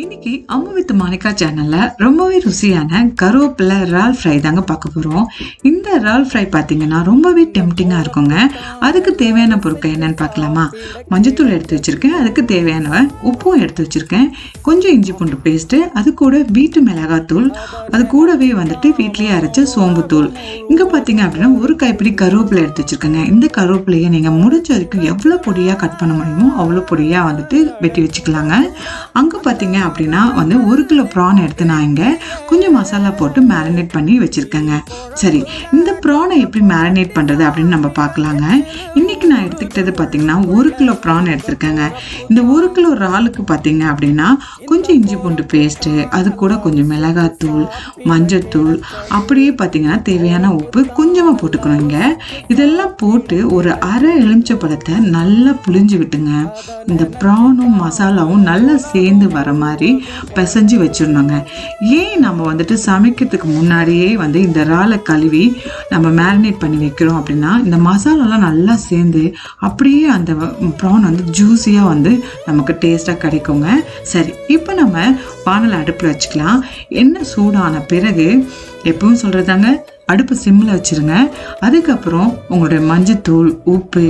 இன்னைக்கு அம்மா வித் மாணிக்கா சேனல்ல ரொம்பவே ருசியான கருவேப்பிலை ரால் ஃப்ரை தாங்க பார்க்க போகிறோம் இந்த ரால் ஃப்ரை பார்த்தீங்கன்னா ரொம்பவே டெம்டிங்காக இருக்குங்க. அதுக்கு தேவையான பொருட்கள் என்னன்னு பார்க்கலாமா? மஞ்சத்தூள் எடுத்து வச்சுருக்கேன். அதுக்கு தேவையான உப்பும் எடுத்து வச்சுருக்கேன். கொஞ்சம் இஞ்சி பூண்டு பேஸ்ட்டு அது கூட வீட்டு மிளகாத்தூள் அது கூடவே வந்துட்டு வீட்லேயே அரைச்ச சோம்புத்தூள் இங்கே பார்த்தீங்க அப்படின்னா ஒரு கைப்பிடி கருவேப்பிலை எடுத்து வச்சுருக்கேங்க. இந்த கருவேப்பிலையை நீங்கள் முடிஞ்ச வரைக்கும் எவ்வளோ பொடியாக கட் பண்ண முடியுமோ அவ்வளோ பொடியாக வந்துட்டு வெட்டி வச்சுக்கலாங்க. அங்கே பார்த்தீங்க அப்படின்னா வந்து ஒரு கிலோ ப்ரான் எடுத்து நான் இங்கே கொஞ்சம் மசாலா போட்டு மேரினேட் பண்ணி வச்சுருக்கேங்க. சரி இந்த ப்ரானை எப்படி மேரினேட் பண்ணுறது அப்படின்னு நம்ம பார்க்கலாங்க. இன்றைக்கி நான் எடுத்துக்கிட்டது பார்த்தீங்கன்னா ஒரு கிலோ ப்ரான் எடுத்திருக்கேங்க. இந்த ஒரு கிலோ இறாலுக்கு பார்த்தீங்க அப்படின்னா கொஞ்சம் இஞ்சி பூண்டு பேஸ்ட்டு அது கூட கொஞ்சம் மிளகாத்தூள் மஞ்சத்தூள் அப்படியே பார்த்தீங்கன்னா தேவையான உப்பு கொஞ்சமாக போட்டுக்கணும் இங்கே. இதெல்லாம் போட்டு ஒரு அரை எலுமிச்சை பழத்தை நல்லா புளிஞ்சு விட்டுங்க. இந்த ப்ரானும் மசாலாவும் நல்லா சேர்ந்து வர மாதிரி மாதிரி பிசைஞ்சு வச்சிடணுங்க. ஏன் நம்ம வந்துட்டு சமைக்கிறதுக்கு முன்னாடியே வந்து இந்த இறாலை கழுவி நம்ம மேரினேட் பண்ணி வைக்கிறோம் அப்படின்னா இந்த மசாலாலாம் நல்லா சேர்ந்து அப்படியே அந்த ப்ரான் வந்து ஜூஸியாக வந்து நமக்கு டேஸ்ட்டாக கிடைக்குங்க. சரி இப்போ நம்ம வானல் அடுப்பில் வச்சுக்கலாம். என்ன சூடான பிறகு எப்பவும் சொல்கிறதாங்க அடுப்பு சிம்மில் வச்சுருங்க. அதுக்கப்புறம் உங்களுடைய மஞ்சத்தூள் உப்பு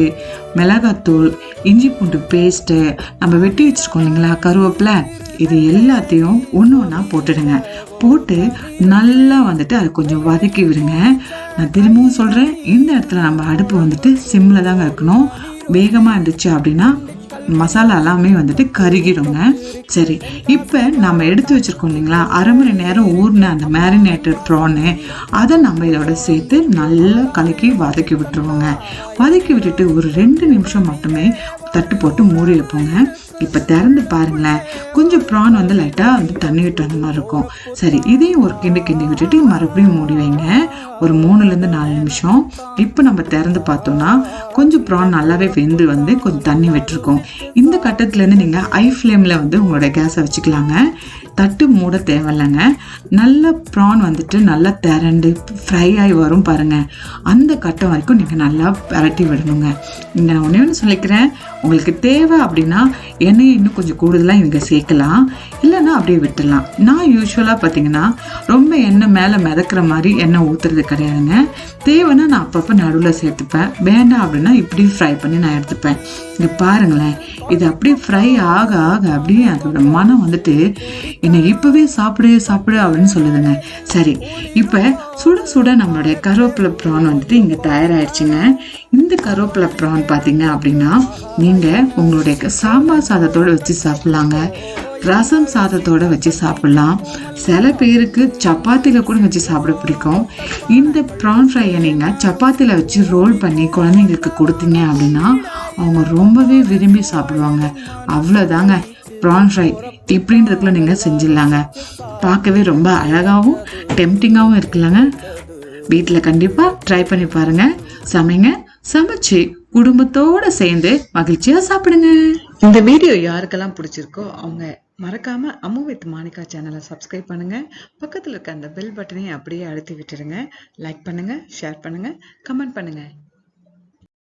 மிளகாத்தூள் இஞ்சி பூண்டு பேஸ்ட்டு நம்ம வெட்டி வச்சுருக்கோம் இல்லைங்களா கருவேப்பிலை? இது எல்லாத்தையும் ஒன்று ஒன்றா போட்டுடுங்க. போட்டு நல்லா வந்துட்டு அதை கொஞ்சம் வதக்கி விடுங்க. நான் திரும்பவும் சொல்கிறேன் இந்த இடத்துல நம்ம அடுப்பு வந்துட்டு சிம்மில் தாங்க இருக்கணும். வேகமாக இருந்துச்சு அப்படின்னா மசாலா எல்லாமே வந்துட்டு கருகிடுங்க. சரி இப்போ நம்ம எடுத்து வச்சுருக்கோம் இல்லைங்களா? அரை மணி நேரம் ஊறின அந்த மேரினேட்டட் ப்ரானு அதை நம்ம இதோட சேர்த்து நல்லா கலக்கி வதக்கி விட்டுருவோங்க. வதக்கி விட்டுட்டு ஒரு ரெண்டு நிமிஷம் மட்டுமே தட்டு போட்டு மூடி வைப்போங்க இப்போ திறந்து பாருங்களேன். கொஞ்சம் ப்ரான் வந்து லைட்டாக வந்து தண்ணி விட்டு வந்த மாதிரி இருக்கும். சரி இதையும் ஒரு கிண்டி கிண்டி விட்டுட்டு மறுபடியும் மூடி வைங்க. ஒரு மூணுலேருந்து நாலு நிமிஷம். இப்போ நம்ம திறந்து பார்த்தோம்னா கொஞ்சம் ப்ரான் நல்லாவே வெந்து வந்து கொஞ்சம் தண்ணி விட்டுருக்கோம். இந்த கட்டத்துலேருந்து நீங்கள் ஐ ஃப்ளேமில் வந்து உங்களோட கேஸை வச்சுக்கலாங்க. தட்டு மூட தேவையில்லைங்க. நல்ல ப்ரான் வந்துட்டு நல்லா திரண்டு ஃப்ரை ஆகி வரும் பாருங்க. அந்த கட்டம் வரைக்கும் நீங்கள் நல்லா பரட்டி விடணுங்க. இங்கே நான் ஒன்றே ஒன்று சொல்லிக்கிறேன். உங்களுக்கு தேவை அப்படின்னா எண்ணெயை இன்னும் கொஞ்சம் கூடுதலாக இங்கே சேர்க்கலாம். இல்லைன்னா அப்படியே விட்டுடலாம். நான் யூஸ்வலாக பார்த்தீங்கன்னா ரொம்ப எண்ணெய் மேலே மிதக்கிற மாதிரி எண்ணெய் ஊற்றுறது கிடையாதுங்க. தேவைன்னா நான் அப்பப்போ நடுவில் சேர்த்துப்பேன். வேண்டாம் அப்படின்னா இப்படி ஃப்ரை பண்ணி நான் எடுத்துப்பேன். இங்கே பாருங்களேன். இது அப்படியே ஃப்ரை ஆக ஆக அப்படியே அதோட மனம் வந்துட்டு என்னை இப்போவே சாப்பிடு சாப்பிடு அப்படின்னு சொல்லுதுங்க. சரி இப்போ சுட சுட நம்மளுடைய கருவேப்பிலை ப்ரான் வந்துட்டு இங்கே தயாராகிடுச்சுங்க இந்த கருவேப்பிலை ப்ரான் பார்த்தீங்க அப்படின்னா நீங்கள் உங்களுடைய சாம்பார் சாதத்தோடு வச்சு சாப்பிட்லாங்க. ரசம் சாதத்தோட வச்சு சாப்பிட்லாம். சில பேருக்கு சப்பாத்தியில் கூட வச்சு சாப்பிட பிடிக்கும். இந்த ப்ரான் ஃப்ரையை நீங்கள் சப்பாத்தியில் வச்சு ரோல் பண்ணி குழந்தைங்களுக்கு கொடுத்தீங்க அப்படின்னா அவங்க ரொம்பவே விரும்பி சாப்பிடுவாங்க. அவ்வளோதாங்க ப்ரான் ஃப்ரை இப்படின்றதுக்குள்ள நீங்கள் செஞ்சிடலாங்க. பார்க்கவே ரொம்ப அழகாகவும் டெம்டிங்காகவும் இருக்குல்லங்க வீட்டில் கண்டிப்பாக ட்ரை பண்ணி பாருங்கள் சமைங்க சமைச்சு குடும்பத்தோட சேர்ந்து மகிழ்ச்சியாக சாப்பிடுங்க. இந்த வீடியோ யாருக்கெல்லாம் பிடிச்சிருக்கோ அவங்க மறக்காம அம்மு வித் மாணிக்கா சேனலை சப்ஸ்கிரைப் பண்ணுங்க. பக்கத்தில் இருக்க அந்த பெல் பட்டனையும் அப்படியே அழுத்தி விட்டுருங்க. லைக் பண்ணுங்க ஷேர் பண்ணுங்க கமெண்ட் பண்ணுங்க.